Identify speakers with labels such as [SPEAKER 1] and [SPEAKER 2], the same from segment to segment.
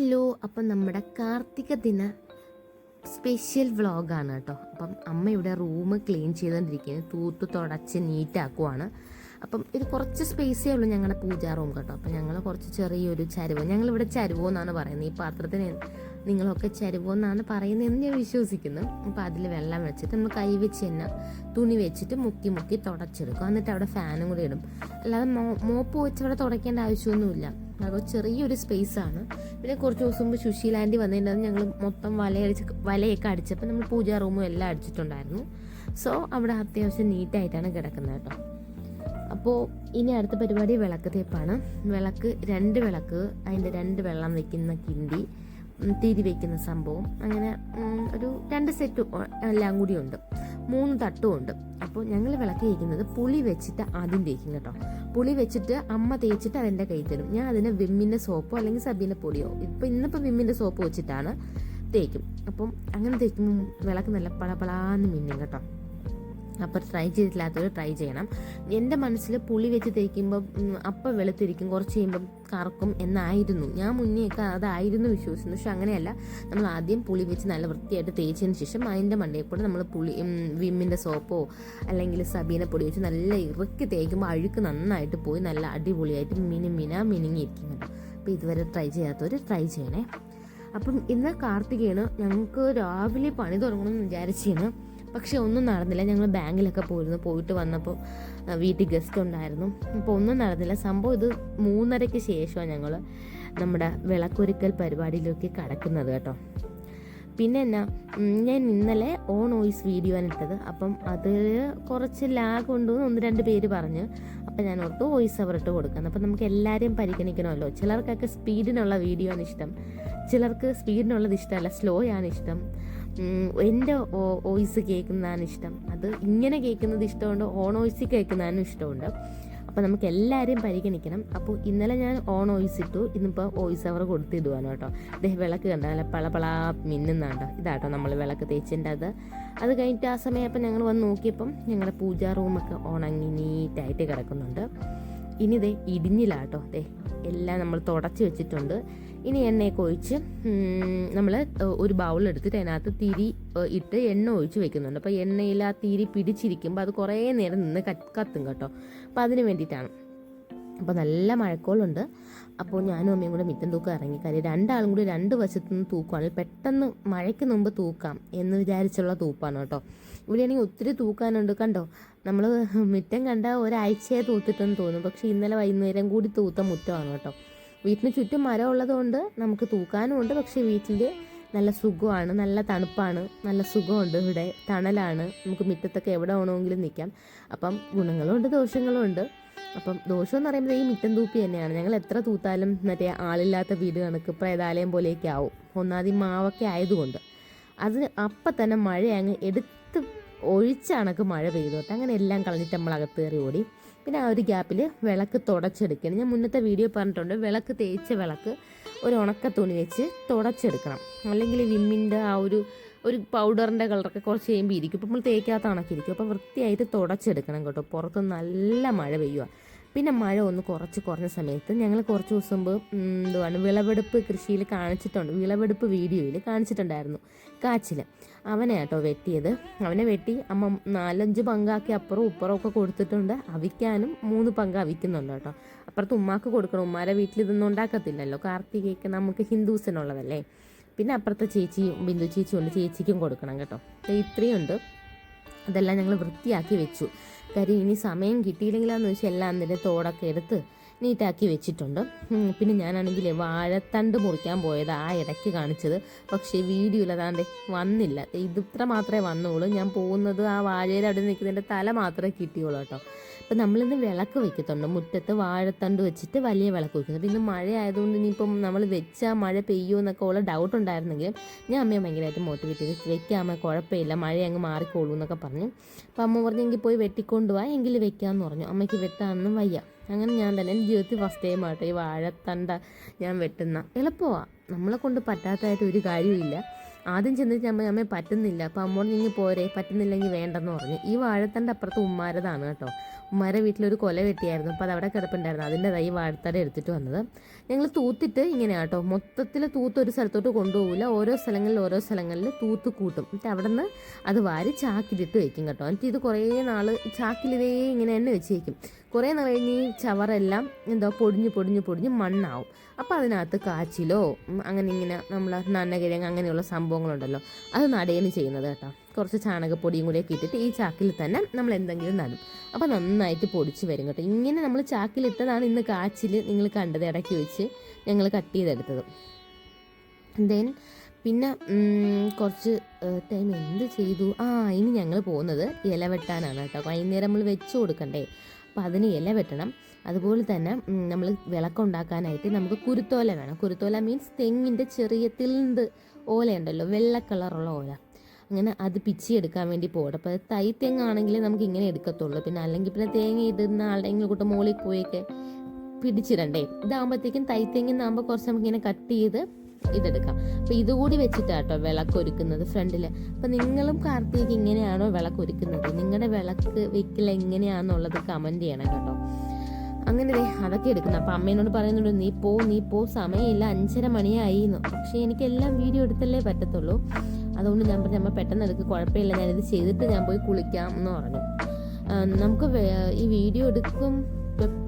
[SPEAKER 1] Hello അപ്പം നമ്മുടെ കാർത്തിക ദിന സ്പെഷ്യൽ വ്ളോഗാണ് കേട്ടോ. അപ്പം അമ്മ ഇവിടെ റൂം ക്ലീൻ ചെയ്തുകൊണ്ടിരിക്കുന്നത് തൂത്ത് തുടച്ച് നീറ്റാക്കുവാണ്. അപ്പം ഇത് കുറച്ച് സ്പേസേ ഉള്ളൂ ഞങ്ങളുടെ പൂജാ റൂം കേട്ടോ. അപ്പം ഞങ്ങൾ കുറച്ച് ചെറിയൊരു ചരുവ് ഞങ്ങളിവിടെ ചരുവോ എന്നാണ് പറയുന്നത്. ഈ പാത്രത്തിന് നിങ്ങളൊക്കെ ചരുവോ എന്നാണ് പറയുന്നതെന്ന് ഞാൻ വിശ്വസിക്കുന്നു. അപ്പം അതിൽ വെള്ളം വെച്ചിട്ട് നമ്മൾ കൈ വെച്ച് തന്നെ തുണി വെച്ചിട്ട് മുക്കി മുക്കി തുടച്ചെടുക്കും. എന്നിട്ട് അവിടെ ഫാനും കൂടി ഇടും. അല്ലാതെ മോ മോപ്പ് വെച്ച് അവിടെ തുടയ്ക്കേണ്ട ആവശ്യമൊന്നുമില്ല. അത് ചെറിയൊരു സ്പേസ് ആണ്. പിന്നെ കുറച്ച് ദിവസം മുമ്പ് ലാൻഡി വന്നിട്ടുണ്ടായിരുന്നു. ഞങ്ങൾ മൊത്തം വലയടിച്ച് വലയൊക്കെ അടിച്ചപ്പോൾ നമ്മൾ പൂജാ റൂമും എല്ലാം അടിച്ചിട്ടുണ്ടായിരുന്നു. സോ അവിടെ അത്യാവശ്യം നീറ്റായിട്ടാണ് കിടക്കുന്നത് കേട്ടോ. അപ്പോൾ ഇനി അടുത്ത പരിപാടി വിളക്ക് തേപ്പാണ്. വിളക്ക് രണ്ട് വിളക്ക് അതിന്റെ രണ്ട് വെള്ളം വെക്കുന്ന കിണ്ടി തിരി വെക്കുന്ന സംഭവം. അങ്ങനെ ഒരു രണ്ട് സെറ്റ് എല്ലാം കൂടി ഉണ്ട്. മൂന്ന് തട്ടും ഉണ്ട് അപ്പോൾ ഞങ്ങൾ വിളക്ക് തേക്കുന്നത് പുളി വെച്ചിട്ട് ആദ്യം തേക്കും കേട്ടോ. പുളി വെച്ചിട്ട് അമ്മ തേച്ചിട്ട് അതെന്റെ കയ്യിൽ തരും. ഞാൻ അതിന് വിമ്മിന്റെ സോപ്പോ അല്ലെങ്കിൽ സബീന്റെ പൊടിയോ ഇപ്പം ഇന്നിപ്പോൾ വിമ്മിന്റെ സോപ്പ് വെച്ചിട്ടാണ് തേക്കും. അപ്പം അങ്ങനെ തേക്കുമ്പോൾ വിളക്ക് നല്ല പളപളാന്ന് മിന്നും കേട്ടോ. അപ്പോൾ ട്രൈ ചെയ്തിട്ടില്ലാത്തവർ ട്രൈ ചെയ്യണം. എന്റെ മനസ്സിൽ പുളി വെച്ച് തേക്കുമ്പം അപ്പം വെളുത്തിരിക്കും കുറച്ച് കഴിയുമ്പം കറക്കും എന്നായിരുന്നു. ഞാൻ മുന്നേയൊക്കെ അതായിരുന്നു വിശ്വസിക്കുന്നു പക്ഷെ അങ്ങനെയല്ല. നമ്മൾ ആദ്യം പുളി വെച്ച് നല്ല വൃത്തിയായിട്ട് തേച്ചതിന് ശേഷം അതിന്റെ മണ്ടയിൽ കൂടെ നമ്മൾ പുളി വിമ്മിന്റെ സോപ്പോ അല്ലെങ്കിൽ സബീന പൊടി വെച്ച് നല്ല ഇറക്കി തേക്കുമ്പോൾ അഴുക്ക് നന്നായിട്ട് പോയി നല്ല അടിപൊളിയായിട്ട് മിനി മിന മിനിങ്ങിയിരിക്കും കേട്ടോ അപ്പോൾ ഇതുവരെ ട്രൈ ചെയ്യാത്തവർ ട്രൈ ചെയ്യണേ. അപ്പം ഇന്ന് കാർത്തികയാണ് ഞങ്ങൾക്ക് രാവിലെ പണി തുടങ്ങണമെന്ന് വിചാരിച്ചാണ് പക്ഷെ ഒന്നും നടന്നില്ല. ഞങ്ങൾ ബാങ്കിലൊക്കെ പോയിരുന്നു. പോയിട്ട് വന്നപ്പോൾ വീട്ടിൽ ഗസ്റ്റ് ഉണ്ടായിരുന്നു. അപ്പോൾ ഒന്നും നടന്നില്ല. സംഭവം ഇത് മൂന്നരയ്ക്ക് ശേഷമാണ് ഞങ്ങൾ നമ്മുടെ വിളക്കൊരുക്കൽ പരിപാടിയിലേക്ക് കടക്കുന്നത് കേട്ടോ. പിന്നെ എന്നാ ഞാൻ ഇന്നലെ ഓൺ വോയിസ് വീഡിയോ ആണ് ഇട്ടത്. അപ്പം അത് കുറച്ച് ലാഗ് ഉണ്ടെന്ന് ഒന്ന് രണ്ട് പേര് പറഞ്ഞ്. അപ്പം ഞാൻ ഓർത്ത് വോയിസ് അവർ ഇട്ട് കൊടുക്കുന്നത് അപ്പം നമുക്ക് എല്ലാവരെയും പരിഗണിക്കണമല്ലോ. ചിലർക്കൊക്കെ സ്പീഡിനുള്ള വീഡിയോ ആണ് ഇഷ്ടം. ചിലർക്ക് സ്പീഡിനുള്ളത് ഇഷ്ടമല്ല. സ്ലോ ആണ് ഇഷ്ടം. എന്റെ വോയിസ് കേൾക്കുന്നതാണ് ഇഷ്ടം. അത് ഇങ്ങനെ കേൾക്കുന്നത് ഇഷ്ടമുണ്ട് ഓൺ വോയിസ് കേൾക്കുന്നതിനും ഇഷ്ടമുണ്ട്. അപ്പോൾ നമുക്ക് എല്ലാവരെയും പരിഗണിക്കണം. അപ്പോൾ ഇന്നലെ ഞാൻ ഓൺ വോയിസ് ഇട്ടു. ഇന്നിപ്പോൾ വോയിസ് അവർ കൊടുത്തിടുവാണ് കേട്ടോ. അദ്ദേഹം വിളക്ക് കണ്ട? നല്ല പള മിന്നുന്നുണ്ടോ. ഇതാട്ടോ നമ്മൾ വിളക്ക് തേച്ചിന്റെ അത്. അത് കഴിഞ്ഞിട്ട് ആ സമയം അപ്പം ഞങ്ങൾ വന്ന് നോക്കിയപ്പം ഞങ്ങളുടെ പൂജാ റൂമൊക്കെ ഉണങ്ങി നീറ്റായിട്ട് കിടക്കുന്നുണ്ട്. ഇനി ദേ ഇടിഞ്ഞിലാട്ടോ. ദേ എല്ലാം നമ്മൾ തുടച്ച് വെച്ചിട്ടുണ്ട്. ഇനി എണ്ണയൊക്കെ ഒഴിച്ച് നമ്മൾ ഒരു ബൗൾ എടുത്തിട്ട് അതിനകത്ത് തിരി ഇട്ട് എണ്ണ ഒഴിച്ച് വെക്കുന്നുണ്ട്. അപ്പോൾ എണ്ണയിൽ ആ തിരി പിടിച്ചിരിക്കുമ്പോൾ അത് കുറേ നേരം നിന്ന് കത്തും കേട്ടോ. അപ്പോൾ അതിന് വേണ്ടിയിട്ടാണ്. അപ്പോൾ നല്ല മഴക്കോളുണ്ട്. അപ്പോൾ ഞാനും അമ്മയും കൂടെ മിറ്റം തൂക്കം ഇറങ്ങി കാര്യം രണ്ടാളും കൂടി രണ്ട് വശത്തു നിന്ന് തൂക്കുകയാണെങ്കിൽ പെട്ടെന്ന് മഴയ്ക്ക് മുമ്പ് തൂക്കാം എന്ന് വിചാരിച്ചുള്ള തൂപ്പാണ് കേട്ടോ. ഇവിടെയാണെങ്കിൽ ഒത്തിരി തൂക്കാനുണ്ട് കണ്ടോ. നമ്മൾ മുറ്റം കണ്ട ഒരാഴ്ചയെ തൂത്തിട്ടെന്ന് തോന്നും. പക്ഷേ ഇന്നലെ വൈകുന്നേരം കൂടി തൂത്ത മുറ്റമാണ് കേട്ടോ. വീട്ടിന് ചുറ്റും മരം ഉള്ളതുകൊണ്ട് നമുക്ക് തൂക്കാനും ഉണ്ട്. പക്ഷേ വീട്ടിൽ നല്ല സുഖമാണ് നല്ല തണുപ്പാണ് നല്ല സുഖമുണ്ട്. ഇവിടെ തണലാണ്. നമുക്ക് മുറ്റത്തൊക്കെ എവിടെ വേണമെങ്കിലും നിൽക്കാം. അപ്പം ഗുണങ്ങളും ദോഷങ്ങളുമുണ്ട് അപ്പം ദോഷം എന്ന് പറയുമ്പോൾ ഈ മിറ്റം തൂപ്പി തന്നെയാണ്. ഞങ്ങൾ എത്ര തൂത്താലും മറ്റേ ആളില്ലാത്ത വീട് കണക്ക് പ്രേതാലയം പോലെയൊക്കെ ആവും. ഒന്നാദ്യം മാവൊക്കെ ആയതുകൊണ്ട്. അത് അപ്പം തന്നെ മഴ അങ്ങ് എടുത്ത് ഒഴിച്ച മഴ പെയ്തോട്ടെ അങ്ങനെ എല്ലാം കളഞ്ഞിട്ട് നമ്മൾ അകത്ത് കയറി ഓടി. പിന്നെ ആ ഒരു ഗ്യാപ്പിൽ വിളക്ക് തുടച്ചെടുക്കണം. ഞാൻ മുന്നത്തെ വീഡിയോ പറഞ്ഞിട്ടുണ്ട് വിളക്ക് തേച്ച വിളക്ക് ഒരു ഉണക്ക തുണി വെച്ച് തുടച്ചെടുക്കണം. അല്ലെങ്കിൽ വിമ്മിന്റെ ആ ഒരു ഒരു പൗഡറിന്റെ കളറൊക്കെ കുറച്ച് കഴിയുമ്പോൾ ഇരിക്കും. ഇപ്പോൾ നമ്മൾ തേക്കാത്ത കണക്കിരിക്കും അപ്പോൾ വൃത്തിയായിട്ട് തുടച്ചെടുക്കണം കേട്ടോ. പുറത്ത് നല്ല മഴ പെയ്യുക പിന്നെ മഴ ഒന്ന് കുറച്ച് കുറഞ്ഞ സമയത്ത് ഞങ്ങൾ കുറച്ച് ദിവസം മുമ്പ് എന്തുവാണ് വിളവെടുപ്പ് കൃഷിയിൽ കാണിച്ചിട്ടുണ്ട്. വിളവെടുപ്പ് വീഡിയോയിൽ കാണിച്ചിട്ടുണ്ടായിരുന്നു. കാച്ചിൽ അവനെ കേട്ടോ വെട്ടിയത്. അവനെ വെട്ടി അമ്മ നാലഞ്ച് പങ്കാക്കി അപ്പുറവും ഇപ്പുറവും ഒക്കെ കൊടുത്തിട്ടുണ്ട്. അവിക്കാനും മൂന്ന് പങ്ക് അവിക്കുന്നുണ്ട് കേട്ടോ. അപ്പുറത്ത് ഉമ്മാക്ക് കൊടുക്കണം. ഉമ്മാരെ വീട്ടിൽ ഇതൊന്നും ഉണ്ടാക്കത്തില്ലല്ലോ. കാർത്തികയ്ക്ക് നമുക്ക് ഹിന്ദുസിനുള്ളതല്ലേ? പിന്നെ അപ്പുറത്തെ ചേച്ചിയും ബിന്ദു ചേച്ചി ഉണ്ട്. ചേച്ചിക്കും കൊടുക്കണം കേട്ടോ. ഇത്രയും ഉണ്ട്. അതെല്ലാം ഞങ്ങൾ വൃത്തിയാക്കി വെച്ചു. കാര്യം ഇനി സമയം കിട്ടിയില്ലെങ്കിലാന്ന് വെച്ചാൽ എല്ലാം അതിന്റെ തോടൊക്കെ എടുത്ത് നീറ്റാക്കി വെച്ചിട്ടുണ്ട്. പിന്നെ ഞാനാണെങ്കിൽ വാഴത്തണ്ട് മുറിക്കാൻ പോയത് ആ ഇടയ്ക്ക് കാണിച്ചത്. പക്ഷേ വീഡിയോയിൽ അതാണ്ട് വന്നില്ല. ഇതിത്ര മാത്രമേ വന്നുള്ളൂ. ഞാൻ പോകുന്നത് ആ വാഴയിൽ അവിടെ നിൽക്കുന്നതിന്റെ തല മാത്രമേ കിട്ടിയുള്ളൂ കേട്ടോ. അപ്പം നമ്മളിന്ന് വിളക്ക് വയ്ക്കത്തുണ്ട്. മുറ്റത്ത് വാഴത്തണ്ട് വെച്ചിട്ട് വലിയ വിളക്ക് വെക്കുന്നു ഇന്ന് മഴ ആയതുകൊണ്ട് ഇനിയിപ്പം നമ്മൾ വെച്ചാൽ മഴ പെയ്യുമോ എന്നൊക്കെ ഉള്ള ഡൗട്ട് ഉണ്ടായിരുന്നെങ്കിലും ഞാൻ അമ്മയെ ഭയങ്കരമായിട്ട് മോട്ടിവേറ്റ് ചെയ്ത് വെക്കാമേ കുഴപ്പമില്ല മഴ അങ്ങ് മാറിക്കോളൂ എന്നൊക്കെ പറഞ്ഞു. അപ്പം അമ്മ പറഞ്ഞെങ്കിൽ പോയി വെട്ടിക്കൊണ്ട് പോവാ എങ്കിൽ വെക്കാമെന്ന് പറഞ്ഞു. അമ്മയ്ക്ക് വെട്ടാനൊന്നും വയ്യ. അങ്ങനെ ഞാൻ തന്നെ എന്റെ ജീവിതത്തിൽ ഫസ്റ്റ് ടൈം ആട്ടോ ഈ വാഴത്തണ്ട ഞാൻ വെട്ടുന്ന. എളുപ്പമാണ് നമ്മളെ കൊണ്ട് പറ്റാത്തതായിട്ട് ഒരു കാര്യമില്ല ആദ്യം ചെന്നിട്ട് അമ്മ അമ്മയെ പറ്റുന്നില്ല. അപ്പോൾ അമ്മോട് നിങ്ങൾ പോരെ. പറ്റുന്നില്ലെങ്കിൽ വേണ്ടെന്ന് പറഞ്ഞു. ഈ വാഴത്തണ്ട അപ്പുറത്ത് ഉമ്മാരതാണ് കേട്ടോ. ഉമ്മാരെ വീട്ടിലൊരു കൊല വെട്ടിയായിരുന്നു. അപ്പോൾ അത് അവിടെ കിടപ്പുണ്ടായിരുന്നു. അതിന്റെ തൈ വാഴത്തട എടുത്തിട്ട് വന്നത്. ഞങ്ങൾ തൂത്തിട്ട് ഇങ്ങനെയാണ് കേട്ടോ മൊത്തത്തിൽ തൂത്ത് ഒരു സ്ഥലത്തോട്ട് കൊണ്ടുപോകില്ല ഓരോ സ്ഥലങ്ങളിൽ ഓരോ സ്ഥലങ്ങളിൽ തൂത്ത് കൂട്ടും. എന്നിട്ട് അവിടെ നിന്ന് അത് വാരി ചാക്കിലിട്ട് വയ്ക്കും കേട്ടോ. എന്നിട്ട് ഇത് കുറേ നാൾ ചാക്കിലിതേ ഇങ്ങനെ തന്നെ വെച്ച് വയ്ക്കും കുറേ നാൾ കഴിഞ്ഞ് ഈ ചവറെല്ലാം എന്തോ പൊടിഞ്ഞ് പൊടിഞ്ഞ് പൊടിഞ്ഞ് മണ്ണാവും. അപ്പോൾ അതിനകത്ത് കാച്ചിലോ അങ്ങനെ ഇങ്ങനെ നമ്മൾ നന്നകിഴങ്ങ് അങ്ങനെയുള്ള സംഭവങ്ങളുണ്ടല്ലോ അത് നടുകയാണ് ചെയ്യുന്നത് കേട്ടോ. കുറച്ച് ചാണകപ്പൊടിയും കൂടിയൊക്കെ ഇട്ടിട്ട് ഈ ചാക്കിൽ തന്നെ നമ്മൾ എന്തെങ്കിലും നടും. അപ്പോൾ നന്നായിട്ട് പൊടിച്ച് വരും കേട്ടോ. ഇങ്ങനെ നമ്മൾ ചാക്കിലിട്ടതാണ് ഇന്ന് കാച്ചിൽ നിങ്ങൾ കണ്ടത് ഇടയ്ക്ക് വെച്ച് ഞങ്ങൾ കട്ട് ചെയ്തെടുത്തത്. ദെൻ പിന്നെ കുറച്ച് ടൈം എന്ത് ചെയ്തു? ആ ഇനി ഞങ്ങൾ പോകുന്നത് ഇല വെട്ടാനാണ് കേട്ടോ. വൈകുന്നേരം നമ്മൾ വെച്ച് കൊടുക്കണ്ടേ? അപ്പോൾ അതിന് ഇല വെട്ടണം. അതുപോലെ തന്നെ നമ്മൾ വിളക്കുണ്ടാക്കാനായിട്ട് നമുക്ക് കുരുത്തോല വേണം. കുരുത്തോല മീൻസ് തെങ്ങിന്റെ ചെറിയ തിന്ത് ഓലയുണ്ടല്ലോ വെള്ള കളറുള്ള ഓല. അങ്ങനെ അത് പിച്ചിയെടുക്കാൻ വേണ്ടി പോകും അപ്പോൾ തൈ തെങ്ങാണെങ്കിൽ നമുക്ക് ഇങ്ങനെ എടുക്കത്തുള്ളൂ. പിന്നെ അല്ലെങ്കിൽ പിന്നെ തേങ്ങ ഇടുന്ന ആളുടെയെങ്കിലും കൂട്ടം മുകളിൽ പോയൊക്കെ പിടിച്ചിടണ്ടേ. ഇതാകുമ്പോഴത്തേക്കും തൈ തെങ്ങിന്നാകുമ്പോൾ കുറച്ച് നമുക്ക് ഇങ്ങനെ കട്ട് ചെയ്ത് ഇതെടുക്കാം. അപ്പോൾ ഇതുകൂടി വെച്ചിട്ടാട്ടോ വിളക്ക് ഒരുക്കുന്നത് ഫ്രണ്ടിൽ അപ്പോൾ നിങ്ങളും കാർത്തിക് ഇങ്ങനെയാണോ വിളക്ക് ഒരുക്കുന്നത്? നിങ്ങളുടെ വിളക്ക് വെക്കൽ എങ്ങനെയാണെന്നുള്ളത് കമന്റ് ചെയ്യണം കേട്ടോ. അങ്ങനെ അതൊക്കെ എടുക്കുന്നു. അപ്പം അമ്മേനോട് പറയുന്നുണ്ട് നീ പോ നീ പോ. സമയമില്ല. അഞ്ചര മണിയായി എന്ന് പക്ഷേ എനിക്ക് എല്ലാം വീഡിയോ എടുത്തല്ലേ പറ്റത്തുള്ളൂ. അതുകൊണ്ട് ഞാൻ പറഞ്ഞു അമ്മ പെട്ടെന്ന് എടുക്ക്. കുഴപ്പമില്ല. ഞാനിത് ചെയ്തിട്ട് ഞാൻ പോയി കുളിക്കാം എന്ന് പറഞ്ഞു. നമുക്ക് ഈ വീഡിയോ എടുക്കും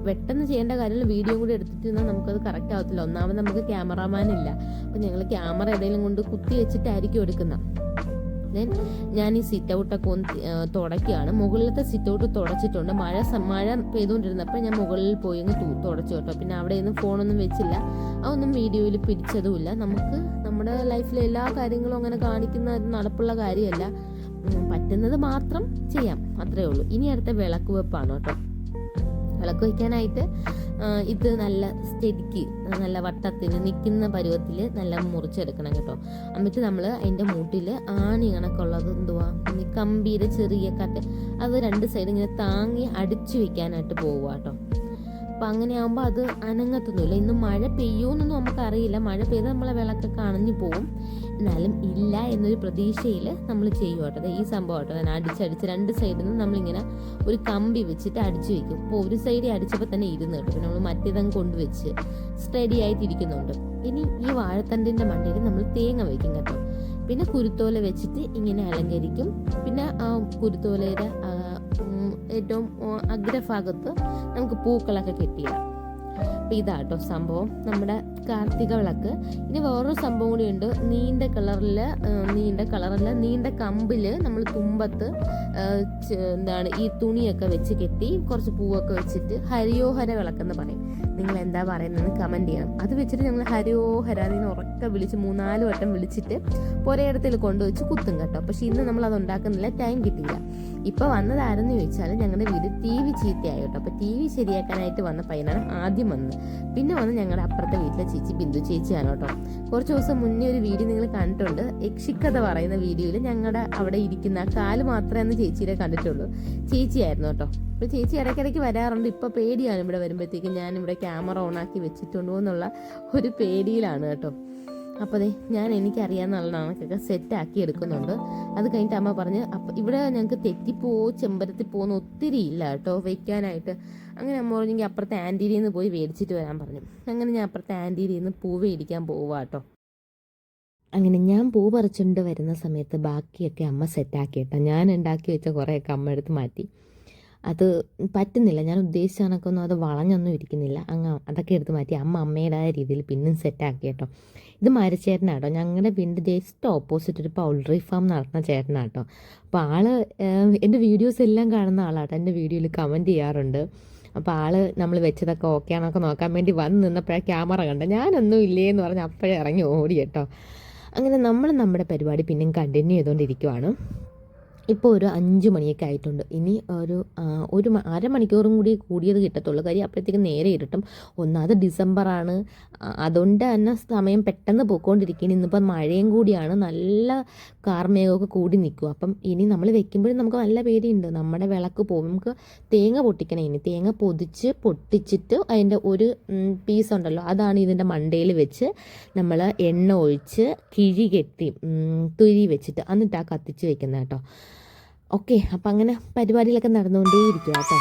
[SPEAKER 1] പെട്ടെന്ന് ചെയ്യേണ്ട കാര്യങ്ങൾ വീഡിയോ കൂടി എടുത്തിട്ട് നമുക്ക് നമുക്കത് കറക്റ്റ് ആവത്തില്ല. ഒന്നാമത് നമുക്ക് ക്യാമറാമാൻ ഇല്ല. അപ്പം ഞങ്ങൾ ക്യാമറ എവിടെയെങ്കിലും കൊണ്ട് കുത്തി വെച്ചിട്ടായിരിക്കും എടുക്കുന്നത്. ദെൻ ഞാൻ ഈ സിറ്റ് ഔട്ടൊക്കെ ഒന്ന് തുടക്കുകയാണ് മുകളിലത്തെ സിറ്റ് ഔട്ട് തുടച്ചിട്ടുണ്ട്. മഴ മഴ പെയ്തുകൊണ്ടിരുന്നപ്പോൾ ഞാൻ മുകളിൽ പോയി അങ്ങ് തുടച്ചു കേട്ടോ. പിന്നെ അവിടെ നിന്ന് ഫോണൊന്നും വെച്ചില്ല. അതൊന്നും വീഡിയോയിൽ പിടിച്ചതുമില്ല. നമുക്ക് നമ്മുടെ ലൈഫിലെ എല്ലാ കാര്യങ്ങളും അങ്ങനെ കാണിക്കുന്ന നടപ്പുള്ള കാര്യമല്ല. പറ്റുന്നത് മാത്രം ചെയ്യാം. അത്രേ ഉള്ളൂ. ഇനി അടുത്ത വിളക്ക് വെപ്പാണ് കേട്ടോ. വിളക്ക് വയ്ക്കാനായിട്ട് ഇത് നല്ല സ്റ്റെഡിക്ക് നല്ല വട്ടത്തിൽ നിൽക്കുന്ന പരുവത്തിൽ നല്ല മുറിച്ചെടുക്കണം കേട്ടോ. എന്നിട്ട് നമ്മൾ അതിന്റെ മൂട്ടിൽ ആണി കണക്കുള്ളത് എന്തുവാ? കമ്പിയുടെ ചെറിയ കട്ട്. അത് രണ്ട് സൈഡ് ഇങ്ങനെ താങ്ങി അടിച്ചു വയ്ക്കാനായിട്ട് പോവുക കേട്ടോ. അപ്പം അങ്ങനെ ആകുമ്പോൾ അത് അനങ്ങത്തൊന്നുമില്ല. ഇന്ന് മഴ പെയ്യുമെന്നൊന്നും നമുക്കറിയില്ല. മഴ പെയ്ത് നമ്മളെ വിളക്കൊക്കെ കാണഞ്ഞു പോവും. എന്നാലും ഇല്ല എന്നൊരു പ്രതീക്ഷയിൽ നമ്മൾ ചെയ്യും കേട്ടോ ഈ സംഭവം കേട്ടോ ഞാൻ അടിച്ചടിച്ച് രണ്ട് സൈഡിൽ നിന്ന് നമ്മളിങ്ങനെ ഒരു കമ്പി വെച്ചിട്ട് അടിച്ചു വെക്കും. അപ്പോൾ ഒരു സൈഡിൽ അടിച്ചപ്പോൾ തന്നെ ഇരുന്ന് കേട്ടോ. പിന്നെ നമ്മൾ മറ്റേതങ്ങ് കൊണ്ടുവച്ച് സ്റ്റഡി ആയിട്ട് ഇരിക്കുന്നുണ്ട്. ഇനി ഈ വാഴത്തണ്ടിന്റെ മണ്ടയിൽ നമ്മൾ തേങ്ങ വയ്ക്കും കേട്ടോ. പിന്നെ കുരുത്തോല വെച്ചിട്ട് ഇങ്ങനെ അലങ്കരിക്കും. പിന്നെ ആ കുരുത്തോലയുടെ ഏറ്റവും അഗ്രഭാഗത്ത് നമുക്ക് പൂക്കളൊക്കെ കെട്ടിയിടാം. അപ്പം ഇതാട്ടോ സംഭവം. നമ്മുടെ കാർത്തിക വിളക്ക്. ഇനി വേറൊരു സംഭവം കൂടി ഉണ്ട്. നീണ്ട കളറിൽ നീണ്ട കളറല്ല നീണ്ട കമ്പിൽ നമ്മൾ തുമ്പത്ത് എന്താണ് ഈ തുണിയൊക്കെ വെച്ച് കെട്ടി കുറച്ച് പൂവൊക്കെ വെച്ചിട്ട് ഹരിയോഹര വിളക്കെന്ന് പറയും. നിങ്ങൾ എന്താ പറയുന്നതെന്ന് കമന്റ് ചെയ്യണം. അത് വെച്ചിട്ട് ഞങ്ങൾ ഹരിയോഹര എന്ന് ഉറക്കെ വിളിച്ച് മൂന്നാൽ വട്ടം വിളിച്ചിട്ട് പുരയിടത്തിൽ കൊണ്ടുവച്ച് കുത്തും കേട്ടോ. പക്ഷെ ഇന്ന് നമ്മൾ അത് ഉണ്ടാക്കുന്നില്ല ടൈം കിട്ടില്ല ഇപ്പോൾ വന്നതാരെന്ന് ചോദിച്ചാൽ ഞങ്ങളുടെ വീട് ടി വി ചീത്തയായി കേട്ടോ. ടി വി ശരിയാക്കാനായിട്ട് വന്ന പയ്യനാണ് ആദ്യം വന്നത് പിന്നെ വന്ന് ഞങ്ങളുടെ അപ്പുറത്തെ വീട്ടിലെ ചേച്ചി ബിന്ദു ചേച്ചിയാണ് കേട്ടോ. കുറച്ച് ദിവസം മുന്നേ ഒരു വീഡിയോ നിങ്ങൾ കണ്ടിട്ടുണ്ട്. യക്ഷിക്കഥ പറയുന്ന വീഡിയോയിൽ ഞങ്ങളുടെ അവിടെ ഇരിക്കുന്ന കാൽ മാത്രമേ അന്ന് ചേച്ചിയുടെ കണ്ടിട്ടുള്ളൂ. ചേച്ചിയായിരുന്നു കേട്ടോ. അപ്പോൾ ചേച്ചി ഇടയ്ക്കിടയ്ക്ക് വരാറുണ്ട്. ഇപ്പോൾ പേടിയാണ് ഇവിടെ വരുമ്പോഴത്തേക്കും ഞാൻ ഇവിടെ ക്യാമറ ഓൺ ആക്കി വെച്ചിട്ടുണ്ടോ എന്നുള്ള ഒരു പേടിയിലാണ് കേട്ടോ. അപ്പോൾ അതെ ഞാൻ എനിക്കറിയാമെന്നുള്ള കണക്കൊക്കെ സെറ്റാക്കി എടുക്കുന്നുണ്ട്. അത് കഴിഞ്ഞിട്ട് അമ്മ പറഞ്ഞ് അപ്പം ഇവിടെ ഞങ്ങൾക്ക് തെറ്റിപ്പോ ചെമ്പരത്തിൽ പോകുന്ന ഒത്തിരി ഇല്ല കേട്ടോ വയ്ക്കാനായിട്ട് അങ്ങനെ അമ്മ പറഞ്ഞെങ്കിൽ അപ്പുറത്തെ ആന്റീരിയിൽ നിന്ന് പോയി മേടിച്ചിട്ട് വരാൻ പറഞ്ഞു. അങ്ങനെ ഞാൻ അപ്പുറത്തെ ആന്റീരിയിൽ നിന്ന് പൂ മേടിക്കാൻ പോവാ കേട്ടോ. അങ്ങനെ ഞാൻ പൂ പറിച്ചുകൊണ്ട് വരുന്ന സമയത്ത് ബാക്കിയൊക്കെ അമ്മ സെറ്റാക്കി കേട്ടോ ഞാൻ ഉണ്ടാക്കി വെച്ച കുറേയൊക്കെ അമ്മ എടുത്ത് മാറ്റി. അത് പറ്റുന്നില്ല. ഞാൻ ഉദ്ദേശിച്ച കണക്കൊന്നും അത് വളഞ്ഞൊന്നും ഇരിക്കുന്നില്ല. അങ്ങ് അതൊക്കെ എടുത്ത് മാറ്റി അമ്മ അമ്മയുടേതായ രീതിയിൽ പിന്നും സെറ്റാക്കി കേട്ടോ. ഇത് മരച്ചേട്ടനാട്ടോ. ഞങ്ങളുടെ വീടിന്റെ ജസ്റ്റ് ഓപ്പോസിറ്റ് ഒരു പൗൾട്രി ഫാം നടത്തുന്ന ചേട്ടനാട്ടോ. അപ്പോൾ ഏഹ്, എന്റെ വീഡിയോസ് എല്ലാം കാണുന്ന ആളാട്ടോ. എന്റെ വീഡിയോയിൽ കമന്റ് ചെയ്യാറുണ്ട്. അപ്പോൾ ആൾ നമ്മൾ വെച്ചതൊക്കെ ഓക്കെ ആണൊക്കെ നോക്കാൻ വേണ്ടി വന്ന് നിന്നപ്പോഴാണ് ക്യാമറ കണ്ടത്. ഞാനൊന്നും ഇല്ലേ എന്ന് പറഞ്ഞ് അപ്പോഴേ ഇറങ്ങി ഓടി കേട്ടോ. അങ്ങനെ നമ്മൾ നമ്മുടെ പരിപാടി പിന്നെയും കണ്ടിന്യൂ ചെയ്തുകൊണ്ടിരിക്കുവാണ് ഇപ്പോൾ ഒരു അഞ്ച് മണിയൊക്കെ ആയിട്ടുണ്ട്. ഇനി ഒരു ഒരു അരമണിക്കൂറും കൂടി കൂടിയത് കിട്ടത്തുള്ളൂ. കാര്യം അപ്പോഴത്തേക്ക് നേരെ ഇരുട്ടും. ഒന്നാമത് ഡിസംബറാണ്. അതുകൊണ്ട് തന്നെ സമയം പെട്ടെന്ന് പോയിക്കൊണ്ടിരിക്കുകയാണ്. ഇന്നിപ്പം മഴയും കൂടിയാണ്. നല്ല കാർമേഘമൊക്കെ കൂടി നിൽക്കും. അപ്പം ഇനി നമ്മൾ വെക്കുമ്പോഴും നമുക്ക് നല്ല പേടിയുണ്ട്. നമ്മുടെ വിളക്ക് പോകും. നമുക്ക് തേങ്ങ പൊട്ടിക്കണം ഇനി. തേങ്ങ പൊതിച്ച് പൊട്ടിച്ചിട്ട് അതിന്റെ ഒരു പീസ് ഉണ്ടല്ലോ. അതാണ് ഇതിന്റെ മണ്ടയിൽ വെച്ച് നമ്മൾ എണ്ണ ഒഴിച്ച് കിഴി കെട്ടി തുരി വെച്ചിട്ട് എന്നിട്ട് ആ കത്തിച്ച് വെക്കുന്നത് കേട്ടോ. ഓക്കെ അപ്പം അങ്ങനെ പരിപാടികളൊക്കെ നടന്നുകൊണ്ടേയിരിക്കും കേട്ടോ.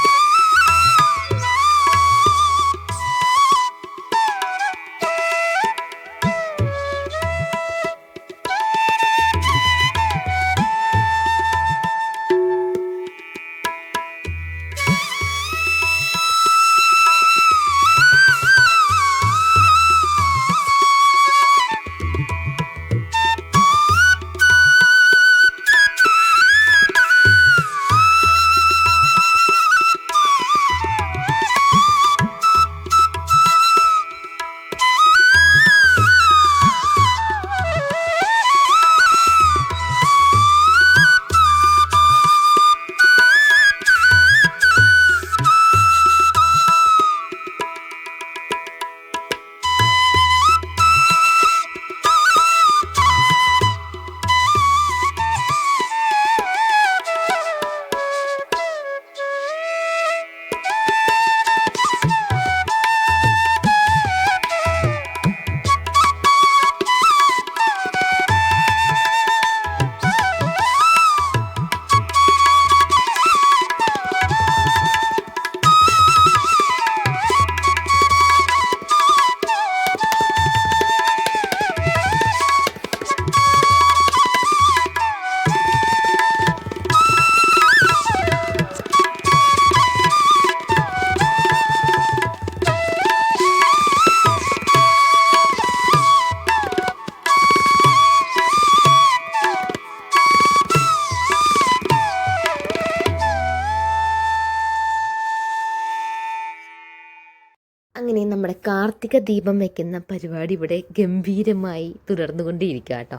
[SPEAKER 1] കാർത്തിക ദീപം വയ്ക്കുന്ന പരിപാടി ഇവിടെ ഗംഭീരമായി തുടർന്നുകൊണ്ടേയിരിക്കുക കേട്ടോ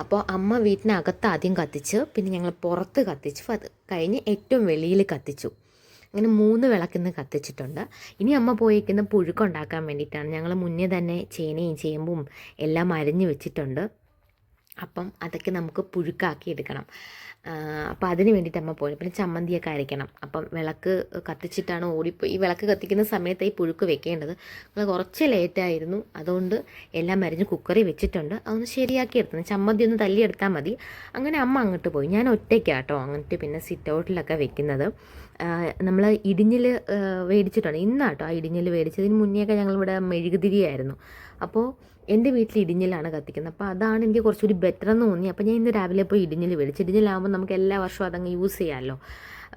[SPEAKER 1] അപ്പോൾ അമ്മ വീട്ടിനകത്ത് ആദ്യം കത്തിച്ച് പിന്നെ ഞങ്ങൾ പുറത്ത് കത്തിച്ചു. അത് കഴിഞ്ഞ് ഏറ്റവും വെളിയിൽ കത്തിച്ചു. അങ്ങനെ മൂന്ന് വിളക്കിന്ന് കത്തിച്ചിട്ടുണ്ട്. ഇനി അമ്മ പോയിരിക്കുന്ന പുഴുക്കുണ്ടാക്കാൻ വേണ്ടിയിട്ടാണ്. ഞങ്ങൾ മുന്നേ തന്നെ ചേനയും ചേമ്പും എല്ലാം അരഞ്ഞു വെച്ചിട്ടുണ്ട്. അപ്പം അതൊക്കെ നമുക്ക് പുഴുക്കാക്കി എടുക്കണം. അപ്പം അതിന് വേണ്ടിയിട്ട് അമ്മ പോയി പിന്നെ ചമ്മന്തിയൊക്കെ അരയ്ക്കണം. അപ്പം വിളക്ക് കത്തിച്ചിട്ടാണ് ഓടിപ്പോയി ഈ വിളക്ക് കത്തിക്കുന്ന സമയത്ത് ഈ പുഴുക്ക് വെക്കേണ്ടത്. അത് കുറച്ച് ലേറ്റായിരുന്നു. അതുകൊണ്ട് എല്ലാം അരിഞ്ഞ് കുക്കറി വെച്ചിട്ടുണ്ട്. അതൊന്ന് ശരിയാക്കി എടുത്തു ചമ്മന്തി ഒന്ന് തല്ലിയെടുത്താൽ മതി. അങ്ങനെ അമ്മ അങ്ങോട്ട് പോയി. ഞാൻ ഒറ്റയ്ക്കാട്ടോ അങ്ങോട്ട് പിന്നെ സിറ്റ് ഔട്ടിലൊക്കെ വെക്കുന്നത്. നമ്മൾ ഇടിഞ്ഞിൽ മേടിച്ചിട്ടുണ്ട് ഇന്നാട്ടോ ആ ഇടിഞ്ഞിൽ മേടിച്ചതിന് മുന്നേയൊക്കെ ഞങ്ങളിവിടെ മെഴുകുതിരിയായിരുന്നു. അപ്പോൾ എന്റെ വീട്ടിൽ ഇടിഞ്ഞിലാണ് കത്തിക്കുന്നത്. അപ്പോൾ അതാണ് എനിക്ക് കുറച്ചുകൂടി ബെറ്റർ എന്ന് തോന്നി. അപ്പോൾ ഞാൻ ഇന്ന് രാവിലെ പോയി ഇടിഞ്ഞിൽ മേടിച്ചു. ഇടിഞ്ഞിലാകുമ്പോൾ നമുക്ക് എല്ലാ വർഷവും അതങ്ങ് യൂസ് ചെയ്യാമല്ലോ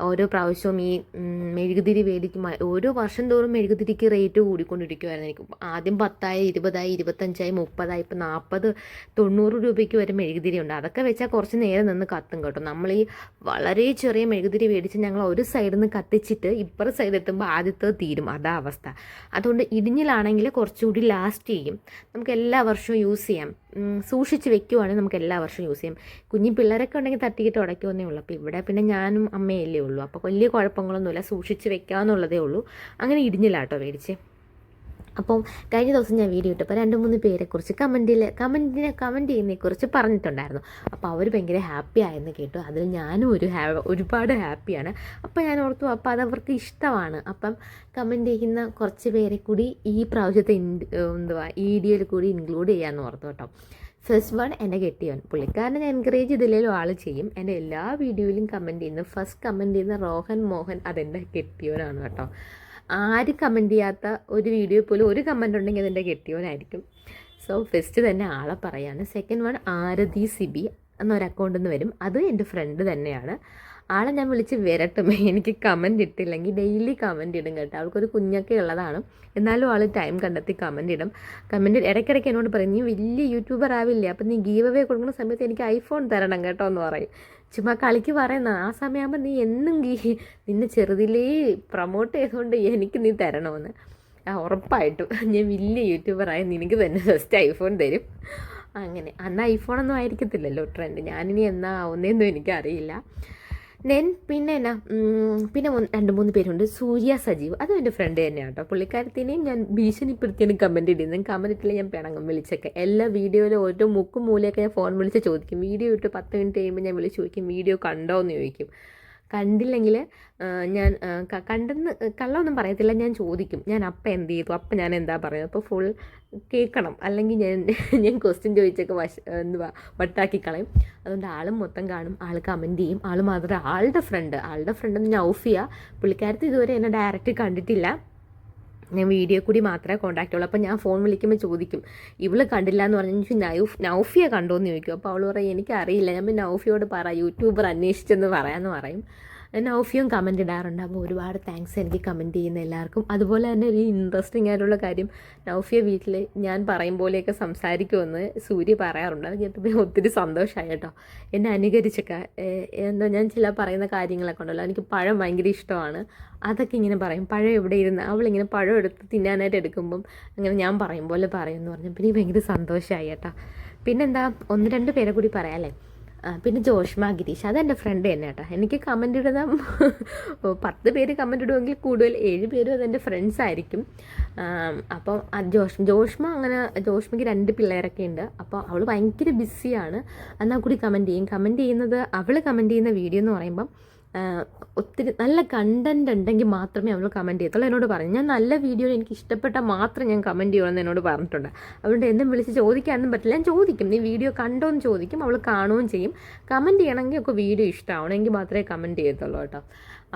[SPEAKER 1] ഓരോ പ്രാവശ്യവും ഈ മെഴുകുതിരി വേദിക്ക് ഓരോ വർഷം തോറും മെഴുകുതിരിക്ക് റേറ്റ് കൂടിക്കൊണ്ടിരിക്കുമായിരുന്നു എനിക്ക് ആദ്യം പത്തായി ഇരുപതായി ഇരുപത്തഞ്ചായി മുപ്പതായി ഇപ്പം നാൽപ്പത് തൊണ്ണൂറ് രൂപയ്ക്ക് വരെ മെഴുകുതിരി ഉണ്ട്. അതൊക്കെ വെച്ചാൽ കുറച്ച് നേരം നിന്ന് കത്തും കേട്ടോ. നമ്മൾ ഈ വളരെ ചെറിയ മെഴുകുതിരി മേടിച്ച് ഞങ്ങൾ ഒരു സൈഡിൽ നിന്ന് കത്തിച്ചിട്ട് ഇപ്പുറ സൈഡ് എത്തുമ്പോൾ ആദ്യത്തെ തീരും. അതാ അവസ്ഥ. അതുകൊണ്ട് ഇടിഞ്ഞിലാണെങ്കിൽ കുറച്ചുകൂടി ലാസ്റ്റ് ചെയ്യും. നമുക്ക് എല്ലാ വർഷവും യൂസ് ചെയ്യാം. സൂക്ഷിച്ച് വെക്കുവാണെങ്കിൽ നമുക്ക് എല്ലാ വർഷവും യൂസ് ചെയ്യാം. കുഞ്ഞു പിള്ളേരൊക്കെ ഉണ്ടെങ്കിൽ തട്ടിയിട്ട് ഉടയ്ക്കുമെന്നേ ഉള്ളൂ. അപ്പോൾ ഇവിടെ പിന്നെ ഞാനും അമ്മയല്ലേ ഉള്ളൂ. അപ്പോൾ വലിയ കുഴപ്പങ്ങളൊന്നുമില്ല. സൂക്ഷിച്ച് വെക്കാമെന്നുള്ളതേ ഉള്ളൂ. അങ്ങനെ ഇടിഞ്ഞില്ല കേട്ടോ മേടിച്ച്. അപ്പം കഴിഞ്ഞ ദിവസം ഞാൻ വീഡിയോ ഇട്ടപ്പോൾ രണ്ട് മൂന്ന് പേരെക്കുറിച്ച് കമന്റിൽ കമന്റിനെ കമന്റ് ചെയ്യുന്നതിനെക്കുറിച്ച് പറഞ്ഞിട്ടുണ്ടായിരുന്നു. അപ്പോൾ അവർ ഭയങ്കര ഹാപ്പി ആയെന്ന് കേട്ടു. അതിൽ ഞാനും ഒരു ഒരുപാട് ഹാപ്പിയാണ് അപ്പോൾ ഞാൻ ഓർത്തു അപ്പോൾ അവർക്ക് ഇഷ്ടമാണ്. അപ്പം കമന്റ് ചെയ്യുന്ന കുറച്ച് പേരെ കൂടി ഈ പ്രാവശ്യത്തെ എന്തുവാ ഈ വീഡിയോയിൽ കൂടി ഇൻക്ലൂഡ് ചെയ്യാമെന്ന് ഓർത്തു കേട്ടോ. ഫസ്റ്റ് വൺ എന്റെ കെട്ടിയവൻ. പുള്ളിക്കാരനെ എൻകറേജ് ചെയ്തില്ലെങ്കിലും ആൾ ചെയ്യും. എന്റെ എല്ലാ വീഡിയോയിലും കമന്റ് ചെയ്യുന്ന. ഫസ്റ്റ് കമന്റ് ചെയ്യുന്ന റോഹൻ മോഹൻ അതെന്റെ കെട്ടിയവനാണ് കേട്ടോ. ആര് കമന്റ് ചെയ്യാത്ത ഒരു വീഡിയോ പോലും ഒരു കമന്റ് ഉണ്ടെങ്കിൽ അതെന്റെ കെട്ടിയവനായിരിക്കും. സോ ഫസ്റ്റ് തന്നെ ആളെ പറയാണ്. സെക്കൻഡ് വൺ ആരതി സിബി എന്നൊരു അക്കൗണ്ടിൽ നിന്ന് വരും. അത് എന്റെ ഫ്രണ്ട് തന്നെയാണ്. ആളെ ഞാൻ വിളിച്ച് വരട്ടും. എനിക്ക് കമന്റ് ഇട്ടില്ലെങ്കിൽ ഡെയിലി കമന്റ് ഇടും കേട്ടോ. അവൾക്കൊരു കുഞ്ഞൊക്കെ ഉള്ളതാണ്. എന്നാലും ആൾ ടൈം കണ്ടെത്തി കമന്റ് ഇടും. കമന്റ് ഇടയ്ക്കിടയ്ക്ക് എന്നോട് പറയും നീ വലിയ യൂട്യൂബർ ആവില്ലേ? അപ്പം നീ ഗീവ് അവേ കൊടുക്കുന്ന സമയത്ത് എനിക്ക് ഐഫോൺ തരണം കേട്ടോ എന്ന് പറയും. ചുമ്മാ കളിക്ക് പറയുന്ന ആ സമയമാകുമ്പോൾ നീ എന്നും ഗീ നിന്നെ ചെറുതിലേ പ്രൊമോട്ട് ചെയ്തുകൊണ്ട് എനിക്ക് നീ തരണമെന്ന് ആ ഉറപ്പായിട്ടും. ഞാൻ വലിയ യൂട്യൂബറായി നിനക്ക് തന്നെ ഫസ്റ്റ് ഐഫോൺ തരും. അങ്ങനെ. അന്ന് ഐഫോണൊന്നും ആയിരിക്കത്തില്ലല്ലോ ട്രെൻഡ് ഞാനിനി എന്നാ ആവുന്നതെന്നും എനിക്കറിയില്ല. ദെൻ പിന്നെ എന്നാ പിന്നെ രണ്ട് മൂന്ന് പേരുണ്ട്. സൂര്യ സജീവ്. അതും എന്റെ ഫ്രണ്ട് തന്നെയാണ് കേട്ടോ പുള്ളിക്കാരത്തിനെയും ഞാൻ ഭീഷണിപ്പെടുത്തിയാണ് കമന്റ് ഇടുന്നത്. കമന്റ് ഇട്ടില്ല ഞാൻ പിണങ്ങും വിളിച്ചൊക്കെ. എല്ലാ വീഡിയോയിലും ഓരോ മുക്കും മൂലയൊക്കെ ഞാൻ ഫോൺ വിളിച്ച് ചോദിക്കും. വീഡിയോ ഇട്ട് പത്ത് മിനിറ്റ് കഴിയുമ്പോൾ ഞാൻ വിളിച്ച് ചോദിക്കും വീഡിയോ കണ്ടോ എന്ന് ചോദിക്കും. കണ്ടില്ലെങ്കിൽ ഞാൻ കണ്ടെന്ന് കള്ളമൊന്നും പറയത്തില്ല ഞാൻ ചോദിക്കും. ഞാൻ അപ്പം എന്ത് ചെയ്തു? അപ്പം ഞാൻ എന്താ പറയുന്നത് അപ്പോൾ ഫുൾ കേൾക്കണം. അല്ലെങ്കിൽ ഞാൻ ഞാൻ ക്വസ്റ്റ്യൻ ചോദിച്ചൊക്കെ വശ എന്തുവാ വട്ടാക്കി കളയും. അതുകൊണ്ട് ആളും മൊത്തം കാണും ആൾ കമന്റ് ചെയ്യും. ആൾ മാത്രം ആളുടെ ഫ്രണ്ട് ആളുടെ ഫ്രണ്ട് ഞാൻ ഓഫ് ചെയ്യുക പുള്ളിക്കാരത്ത് ഇതുവരെ എന്നെ ഡയറക്റ്റ് കണ്ടിട്ടില്ല. ഞാൻ വീഡിയോ കൂടി മാത്രമേ കോൺടാക്റ്റ് ഉള്ളൂ അപ്പോൾ ഞാൻ ഫോൺ വിളിക്കുമ്പോൾ ചോദിക്കും ഇവൾ കണ്ടില്ല എന്ന് പറഞ്ഞു എനിക്ക് നൗഫ് നൗഫിയെ കണ്ടോ എന്ന് ചോദിക്കും. അപ്പോൾ അവൾ പറയും എനിക്കറിയില്ല. ഞാൻ നൗഫിയോട് പറ യൂട്യൂബർ അന്വേഷിച്ചെന്ന് പറയാമെന്ന് പറയും. നൗഫിയും കമന്റ് ഇടാറുണ്ട്. അപ്പോൾ ഒരുപാട് താങ്ക്സ് എനിക്ക് കമന്റ് ചെയ്യുന്ന എല്ലാവർക്കും. അതുപോലെ തന്നെ ഒരു ഇൻട്രസ്റ്റിംഗ് ആയിട്ടുള്ള കാര്യം നൗഫിയ വീട്ടിൽ ഞാൻ പറയും പോലെയൊക്കെ സംസാരിക്കുമെന്ന് സൂര്യ പറയാറുണ്ട്. അത് കേട്ടപ്പോൾ ഒത്തിരി സന്തോഷമായി കേട്ടോ. എന്നെ അനുകരിച്ചൊക്കെ എന്താ ഞാൻ ചില പറയുന്ന കാര്യങ്ങളൊക്കെ ഉണ്ടല്ലോ. എനിക്ക് പഴം ഭയങ്കര ഇഷ്ടമാണ്. അതൊക്കെ ഇങ്ങനെ പറയും. പഴം എവിടെ ഇരുന്ന് അവളിങ്ങനെ പഴം എടുത്ത് തിന്നാനായിട്ട് എടുക്കുമ്പം അങ്ങനെ ഞാൻ പറയും പോലെ പറയുമെന്ന് പറഞ്ഞപ്പോൾ പിന്നെ ഭയങ്കര സന്തോഷമായി കേട്ടോ. പിന്നെന്താ ഒന്ന് രണ്ട് പേരെ കൂടി പറയാം അല്ലേ പിന്നെ ജോഷ്മ ഗിരീഷ് അതെന്റെ ഫ്രണ്ട് തന്നെ കേട്ടോ എനിക്ക് കമന്റ് ഇടുന്ന പത്ത് പേര് കമന്റ് ഇടുമെങ്കിൽ കൂടുതൽ ഏഴ് പേരും അതെന്റെ ഫ്രണ്ട്സ് ആയിരിക്കും. അപ്പോൾ ജോഷ് ജോഷ്മ അങ്ങനെ ജോഷ്മയ്ക്ക് രണ്ട് പിള്ളേരൊക്കെ ഉണ്ട്. അപ്പോൾ അവൾ ഭയങ്കര ബിസിയാണ് എന്നാൽ കൂടി കമന്റ് ചെയ്യും. കമന്റ് ചെയ്യുന്നത് അവൾ കമന്റ് ചെയ്യുന്ന വീഡിയോ എന്ന് പറയുമ്പം ഒത്തിരി നല്ല കണ്ടന്റ് ഉണ്ടെങ്കിൽ മാത്രമേ അവൾ കമന്റ് ചെയ്യത്തുള്ളൂ. എന്നോട് പറഞ്ഞു ഞാൻ നല്ല വീഡിയോ എനിക്ക് ഇഷ്ടപ്പെട്ടാൽ മാത്രം ഞാൻ കമന്റ് ചെയ്യണമെന്ന് എന്നോട് പറഞ്ഞിട്ടുണ്ട്. അതുകൊണ്ട് എന്നും വിളിച്ച് ചോദിക്കാനൊന്നും പറ്റില്ല. ഞാൻ ചോദിക്കും. നീ വീഡിയോ കണ്ടോ എന്ന് ചോദിക്കും. അവൾ കാണുകയും ചെയ്യും. കമന്റ് ചെയ്യണമെങ്കിൽ ഒക്കെ വീഡിയോ ഇഷ്ടമാവണമെങ്കിൽ മാത്രമേ കമന്റ് ചെയ്യത്തുള്ളൂ കേട്ടോ.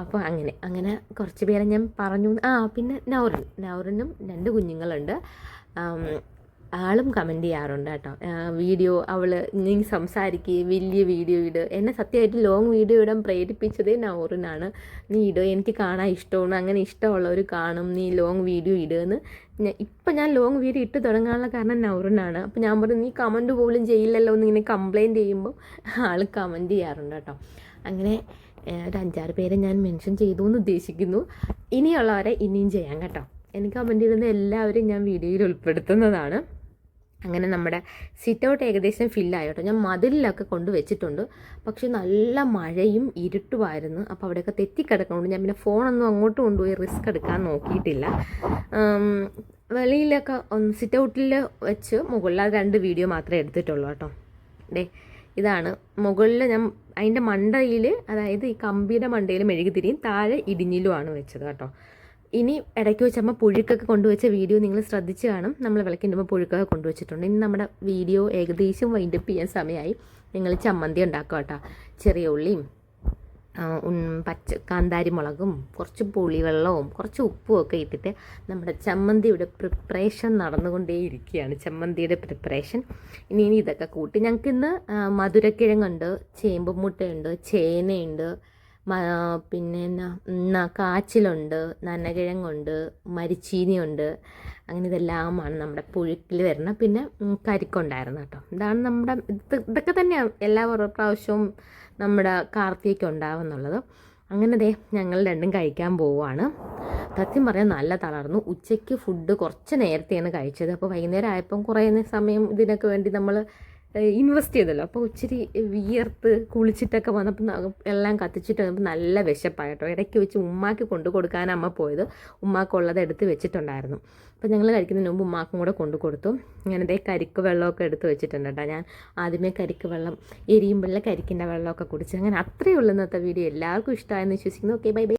[SPEAKER 1] അപ്പോൾ അങ്ങനെ അങ്ങനെ കുറച്ച് പേരെ ഞാൻ പറഞ്ഞു. ആ പിന്നെ നൗറിൻ. നൗറിനും രണ്ട് കുഞ്ഞുങ്ങളുണ്ട്. ആളും കമന്റ് ചെയ്യാറുണ്ട് കേട്ടോ. വീഡിയോ അവൾ നീ സംസാരിക്കുക വലിയ വീഡിയോ ഇട്. എന്നെ സത്യമായിട്ട് ലോങ് വീഡിയോ ഇടാൻ പ്രേരിപ്പിച്ചതേ നൗറിനാണ്. നീ ഇടുക എനിക്ക് കാണാൻ ഇഷ്ടമാണ് അങ്ങനെ ഇഷ്ടമുള്ളവർ കാണും നീ ലോങ് വീഡിയോ ഇടുമെന്ന് ഇപ്പം ഞാൻ ലോങ് വീഡിയോ ഇട്ട് തുടങ്ങാനുള്ള കാരണം നൗറിനാണ്. അപ്പോൾ ഞാൻ പറഞ്ഞു നീ കമന്റ് പോലും ചെയ്യില്ലല്ലോ എന്ന് ഇങ്ങനെ കംപ്ലയിന്റ് ചെയ്യുമ്പോൾ ആൾ കമന്റ് ചെയ്യാറുണ്ട് കേട്ടോ. അങ്ങനെ ഒരു അഞ്ചാറ് പേരെ ഞാൻ മെൻഷൻ ചെയ്തു എന്ന് ഉദ്ദേശിക്കുന്നു. ഇനിയുള്ളവരെ ഇനിയും ചെയ്യാം കേട്ടോ. എനിക്ക് കമന്റ് ചെയ്യുന്ന എല്ലാവരും ഞാൻ വീഡിയോയിൽ ഉൾപ്പെടുത്തുന്നതാണ്. അങ്ങനെ നമ്മുടെ സിറ്റ് ഔട്ട് ഏകദേശം ഫില്ലായി കേട്ടോ ഞാൻ മതിലിലൊക്കെ കൊണ്ട് വെച്ചിട്ടുണ്ട്. പക്ഷെ നല്ല മഴയും ഇരുട്ടുമായിരുന്നു. അപ്പോൾ അവിടെയൊക്കെ തെറ്റിക്കിടക്കുന്നുണ്ട്. ഞാൻ പിന്നെ ഫോണൊന്നും അങ്ങോട്ട് കൊണ്ടുപോയി റിസ്ക് എടുക്കാൻ നോക്കിയിട്ടില്ല. വെളിയിലൊക്കെ സിറ്റ് ഔട്ടിൽ വെച്ച് മുകളിൽ രണ്ട് വീഡിയോ മാത്രമേ എടുത്തിട്ടുള്ളൂ കേട്ടോ. ഡേ ഇതാണ്. മുകളിൽ ഞാൻ അതിന്റെ മണ്ടയിൽ അതായത് ഈ കമ്പിയുടെ മണ്ടയിൽ മെഴുകുതിരിയും താഴെ ഇടിഞ്ഞിലുമാണ് വെച്ചത് കേട്ടോ. ഇനി ഇടയ്ക്ക് വെച്ചമ്മ പുഴുക്കൊക്കെ കൊണ്ടുവച്ച വീഡിയോ നിങ്ങൾ ശ്രദ്ധിച്ച് കാണും. നമ്മൾ വിളക്കിന്റെ മുമ്പ് പുഴുക്കൊക്കെ കൊണ്ടുവച്ചിട്ടുണ്ട്. ഇനി നമ്മുടെ വീഡിയോ ഏകദേശം വൈൻഡപ്പ് ചെയ്യാൻ സമയമായി. നിങ്ങൾ ചമ്മന്തി ഉണ്ടാക്കുക കേട്ടോ. ചെറിയ ഉള്ളിയും പച്ച കാന്താരി മുളകും കുറച്ച് പുളിവെള്ളവും കുറച്ച് ഉപ്പും ഒക്കെ ഇട്ടിട്ട് നമ്മുടെ ചമ്മന്തിയുടെ പ്രിപ്പറേഷൻ നടന്നുകൊണ്ടേയിരിക്കുകയാണ്. ചമ്മന്തിയുടെ പ്രിപ്പറേഷൻ ഇനി ഇനി ഇതൊക്കെ കൂട്ടി. ഞങ്ങൾക്ക് ഇന്ന് മധുരക്കിഴങ്ങുണ്ട് ചേമ്പ് മുട്ടയുണ്ട് ചേനയുണ്ട് പിന്നെ എന്നാ കാച്ചിലുണ്ട് നനകിഴങ്ങുണ്ട് മരിച്ചീനിയുണ്ട്. അങ്ങനെ ഇതെല്ലാമാണ് നമ്മുടെ പുഴുക്കിൽ വരുന്ന പിന്നെ കരിക്കുണ്ടായിരുന്നു കേട്ടോ. ഇതാണ് നമ്മുടെ ഇത് ഇതൊക്കെ തന്നെയാണ് എല്ലാ പ്രാവശ്യവും നമ്മുടെ കാർത്തികയ്ക്ക് ഉണ്ടാവുന്നുള്ളത്. അങ്ങനെ ദേ ഞങ്ങൾ രണ്ടും കഴിക്കാൻ പോവുകയാണ്. സത്യം പറയാൻ നല്ല തളർന്നു. ഉച്ചയ്ക്ക് ഫുഡ് കുറച്ച് നേരത്തെയാണ് കഴിച്ചത്. അപ്പോൾ വൈകുന്നേരം ആയപ്പം കുറേ സമയം ഇതിനൊക്കെ വേണ്ടി നമ്മൾ ഇൻവെസ്റ്റ് ചെയ്തല്ലോ. അപ്പോൾ ഇച്ചിരി വിയർത്ത് കുളിച്ചിട്ടൊക്കെ വന്നപ്പോൾ എല്ലാം കത്തിച്ചിട്ട് വന്നപ്പോൾ നല്ല വിശപ്പായിട്ടോ. ഇടയ്ക്ക് വെച്ച് ഉമ്മാക്ക് കൊണ്ടു കൊടുക്കാൻ അമ്മ പോയത്. ഉമ്മാക്കുള്ളത് എടുത്ത് വെച്ചിട്ടുണ്ടായിരുന്നു. അപ്പോൾ ഞങ്ങൾ കഴിക്കുന്നതിന് മുമ്പ് ഉമ്മാക്കും കൂടെ കൊണ്ടു കൊടുത്തു. ഞാൻ അതേ കരിക്ക് വെള്ളമൊക്കെ എടുത്ത് വെച്ചിട്ടുണ്ട് കേട്ടോ ഞാൻ. ആദ്യമേ കരിക്ക് വെള്ളം എരിയുമ്പോഴേ കരിക്കിന്റെ വെള്ളമൊക്കെ കുടിച്ച്. അങ്ങനെ അത്രയേ ഉള്ളൂ ഇന്നത്തെ വീഡിയോ എല്ലാവർക്കും ഇഷ്ടമായെന്ന് വിശ്വസിക്കുന്നു. Okay bye bye